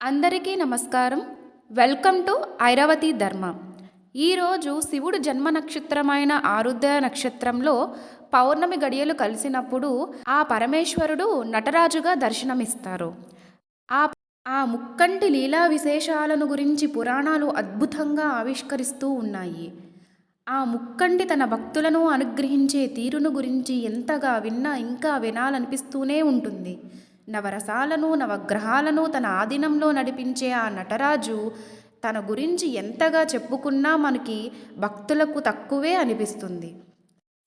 అందరికీ నమస్కారం. Welcome to Airavati ధర్మ. ఈరోజు శివుడు జన్మ నక్షత్రమైన ఆరుద్ర నక్షత్రంలో పౌర్ణమి గడియలు కలిసినప్పుడు ఆ పరమేశ్వరుడు నటరాజుగా దర్శనమిస్తారు. ఆ ఆ ముక్కంటి లీలా విశేషాలను గురించి పురాణాలు అద్భుతంగా ఆవిష్కరిస్తూ ఉన్నాయి. ఆ ముక్కంటి తన భక్తులను అనుగ్రహించే తీరును గురించి ఎంతగా విన్నా ఇంకా వినాలనిపిస్తూనే ఉంటుంది. నవరసాలను నవగ్రహాలను తన ఆధీనంలో నడిపించే ఆ నటరాజు తన గురించి ఎంతగా చెప్పుకున్నా మనకి భక్తులకు తక్కువే అనిపిస్తుంది.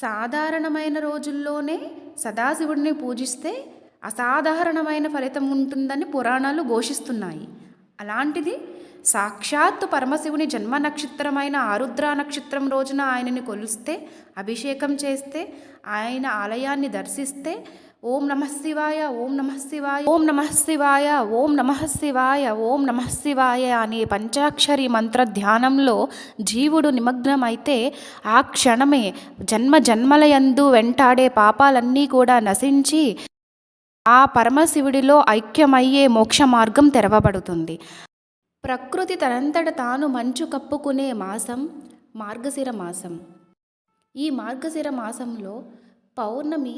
సాధారణమైన రోజుల్లోనే సదాశివుడిని పూజిస్తే అసాధారణమైన ఫలితం ఉంటుందని పురాణాలు ఘోషిస్తున్నాయి. అలాంటిది సాక్షాత్తు పరమశివుని జన్మ నక్షత్రమైన ఆరుద్ర నక్షత్రం రోజున ఆయనని కొలుస్తే అభిషేకం చేస్తే ఆయన ఆలయాన్ని దర్శిస్తే ఓం నమ శివాయ ఓం నమ శివాయ ఓం నమ శివాయ ఓం నమ శివాయ ఓం నమ శివాయ అనే పంచాక్షరి మంత్ర ధ్యానంలో జీవుడు నిమగ్నమైతే ఆ క్షణమే జన్మ జన్మలయందు వెంటాడే పాపాలన్నీ కూడా నశించి ఆ పరమశివుడిలో ఐక్యమయ్యే మోక్ష మార్గం తెరవబడుతుంది. ప్రకృతి తనంతట తాను మంచు కప్పుకునే మాసం మార్గశిర మాసం. ఈ మార్గశిర మాసంలో పౌర్ణమి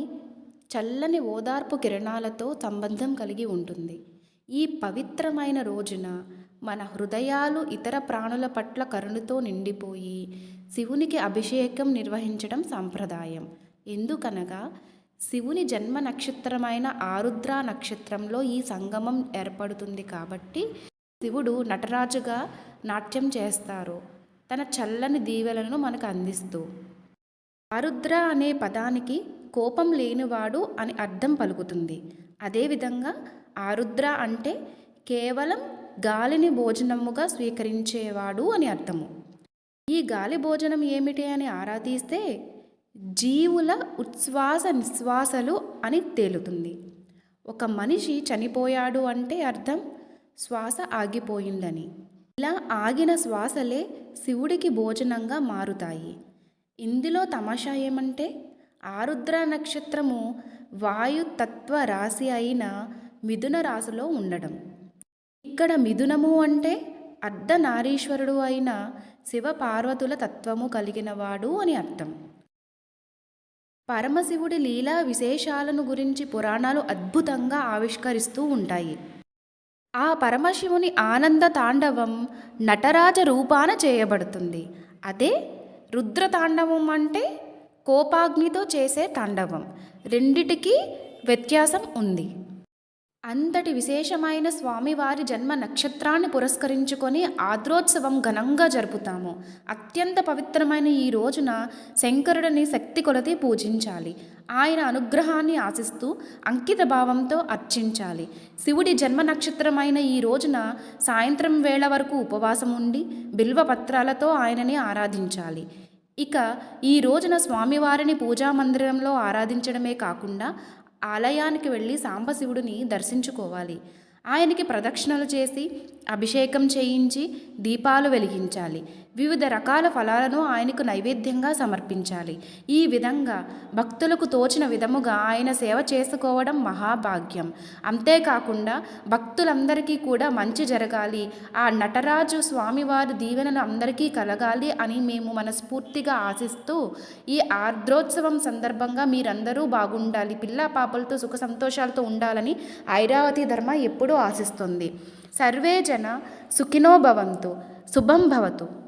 చల్లని ఓదార్పు కిరణాలతో సంబంధం కలిగి ఉంటుంది. ఈ పవిత్రమైన రోజున మన హృదయాలు ఇతర ప్రాణుల పట్ల కరుణతో నిండిపోయి శివునికి అభిషేకం నిర్వహించడం సాంప్రదాయం. ఎందుకనగా శివుని జన్మ నక్షత్రమైన ఆరుద్ర నక్షత్రంలో ఈ సంగమం ఏర్పడుతుంది కాబట్టి శివుడు నటరాజుగా నాట్యం చేస్తారు. తన చల్లని దీవెలను మనకు అందిస్తూ. ఆరుద్ర అనే పదానికి కోపం లేనివాడు అని అర్థం పలుకుతుంది. అదేవిధంగా ఆరుద్ర అంటే కేవలం గాలిని భోజనముగా స్వీకరించేవాడు అని అర్థము. ఈ గాలి భోజనం ఏమిటి అని ఆరా తీస్తే జీవుల ఉచ్ఛ్వాస నిశ్వాసలు అని తేలుతుంది. ఒక మనిషి చనిపోయాడు అంటే అర్థం శ్వాస ఆగిపోయిందని. ఇలా ఆగిన శ్వాసలే శివుడికి భోజనంగా మారుతాయి. ఇందులో తమాషా ఏమంటే ఆరుద్ర నక్షత్రము వాయుతత్వ రాశి అయిన మిథున రాశిలో ఉండడం. ఇక్కడ మిథునము అంటే అర్ధనారీశ్వరుడు అయిన శివ పార్వతుల తత్వము కలిగినవాడు అని అర్థం. పరమశివుడి లీలా విశేషాలను గురించి పురాణాలు అద్భుతంగా ఆవిష్కరిస్తూ ఉంటాయి. ఆ పరమశివుని ఆనంద తాండవం నటరాజ రూపాన చేయబడుతుంది. అదే రుద్ర తాండవం అంటే కోపాగ్నితో చేసే తాండవం. రెండిటికి వ్యత్యాసం ఉంది. అంతటి విశేషమైన స్వామివారి జన్మ నక్షత్రాన్ని పురస్కరించుకొని ఆద్రోత్సవం ఘనంగా జరుపుతాము. అత్యంత పవిత్రమైన ఈ రోజున శంకరుడిని శక్తి కొలతి పూజించాలి. ఆయన అనుగ్రహాన్ని ఆశిస్తూ అంకిత భావంతో అర్చించాలి. శివుడి జన్మ నక్షత్రమైన ఈ రోజున సాయంత్రం వేళ వరకు ఉపవాసం ఉండి బిల్వ పత్రాలతో ఆయనని ఆరాధించాలి. ఇక ఈ రోజున స్వామివారిని పూజా మందిరంలో ఆరాధించడమే కాకుండా ఆలయానికి వెళ్ళి సాంబశివుడిని దర్శించుకోవాలి. ఆయనకి ప్రదక్షిణలు చేసి అభిషేకం చేయించి దీపాలు వెలిగించాలి. వివిధ రకాల ఫలాలను ఆయనకు నైవేద్యంగా సమర్పించాలి. ఈ విధంగా భక్తులకు తోచిన విధముగా ఆయన సేవ చేసుకోవడం మహాభాగ్యం. అంతేకాకుండా భక్తులందరికీ కూడా మంచి జరగాలి. ఆ నటరాజు స్వామివారి దీవెనలు అందరికీ కలగాలి అని మేము మనస్ఫూర్తిగా ఆశిస్తూ ఈ ఆర్ద్రోత్సవం సందర్భంగా మీరందరూ బాగుండాలి. పిల్ల పాపలతో సుఖ సంతోషాలతో ఉండాలని ఐరావతి ధర్మ ఎప్పుడూ ఆశిస్తుంది. సర్వే జన సుఖినో భవంతు. శుభం భవతు.